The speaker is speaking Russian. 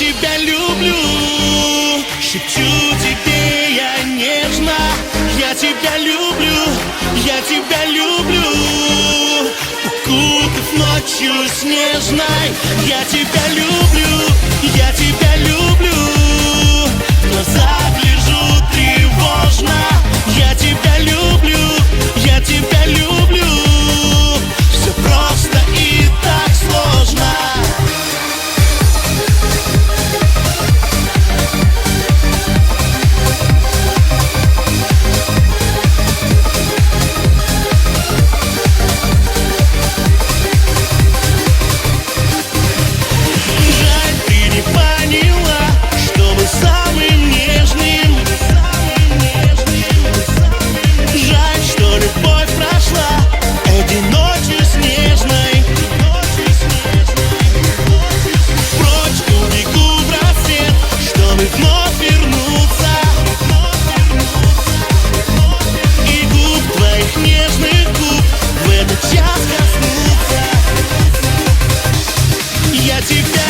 тебя люблю. Шепчу тебе я нежно. Я тебя люблю, я тебя люблю. Укутав ночью снежной Я тебя люблю. тебя.